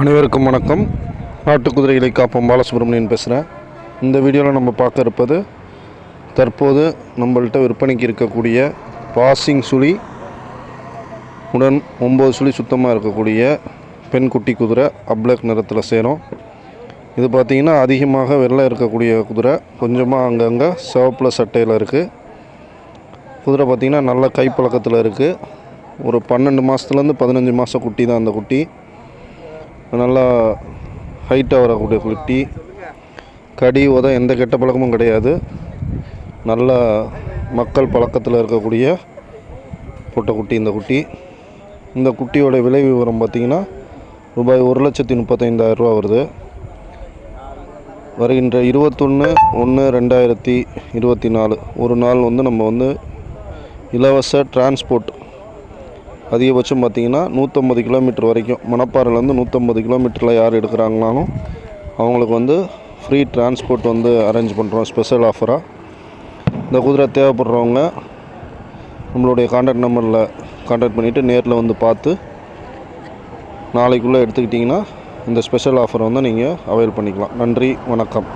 அனைவருக்கும் வணக்கம். நாட்டு குதிரைகளை காப்போம். பாலசுப்ரமணியன் பேசுகிறேன் இந்த வீடியோவில் நம்ம பார்க்க இருப்பது தற்போது நம்மள்ட்ட விற்பனைக்கு இருக்கக்கூடிய பாசிங் சுழி உடன் ஒம்பது சுழி சுத்தமாக இருக்கக்கூடிய பெண் குட்டி குதிரை அப்ளக் நிறத்தில் சேரும். இது பார்த்திங்கன்னா அதிகமாக வெள்ளை இருக்கக்கூடிய குதிரை. கொஞ்சமாக அங்கங்கே சிவப்பில் சட்டையில் இருக்குது குதிரை பார்த்திங்கன்னா நல்ல கைப்பழக்கத்தில் இருக்குது ஒரு பன்னெண்டு மாதத்துலேருந்து பதினஞ்சு மாத குட்டி தான் அந்த குட்டி. நல்லா ஹைட்டாக வரக்கூடிய குட்டி. கடி உத எந்த கெட்ட பழக்கமும் கிடையாது. நல்ல மக்கள் பழக்கத்தில் இருக்கக்கூடிய பொட்டை குட்டி இந்த குட்டி. இந்த குட்டியோட விலை விவரம் பார்த்திங்கன்னா ரூபாய் ஒரு லட்சத்தி முப்பத்தைந்தாயிரம் ரூபா வருது. வருகின்ற இருபத்தொன்று ஒன்று ரெண்டாயிரத்தி இருபத்தி நாலு. ஒரு நாள் வந்து நம்ம வந்து இலவச டிரான்ஸ்போர்ட் அதிகபட்சம் பார்த்தீங்கன்னா நூற்றம்பது கிலோமீட்டர் வரைக்கும் மணப்பாறையிலேருந்து நூற்றம்பது கிலோமீட்டரில் யார் எடுக்கிறாங்கனாலும் அவங்களுக்கு வந்து ஃப்ரீ டிரான்ஸ்போர்ட் வந்து அரேஞ்ச் பண்ணுறோம் ஸ்பெஷல் ஆஃபராக இந்த குதிரை தேவைப்படுறவங்க நம்மளுடைய காண்டாக்ட் நம்பரில் காண்டாக்ட் பண்ணிவிட்டு நேரில் வந்து பார்த்து நாளைக்குள்ளே எடுத்துக்கிட்டிங்கன்னா இந்த ஸ்பெஷல் ஆஃபரை வந்து நீங்கள் அவைல் பண்ணிக்கலாம். நன்றி வணக்கம்.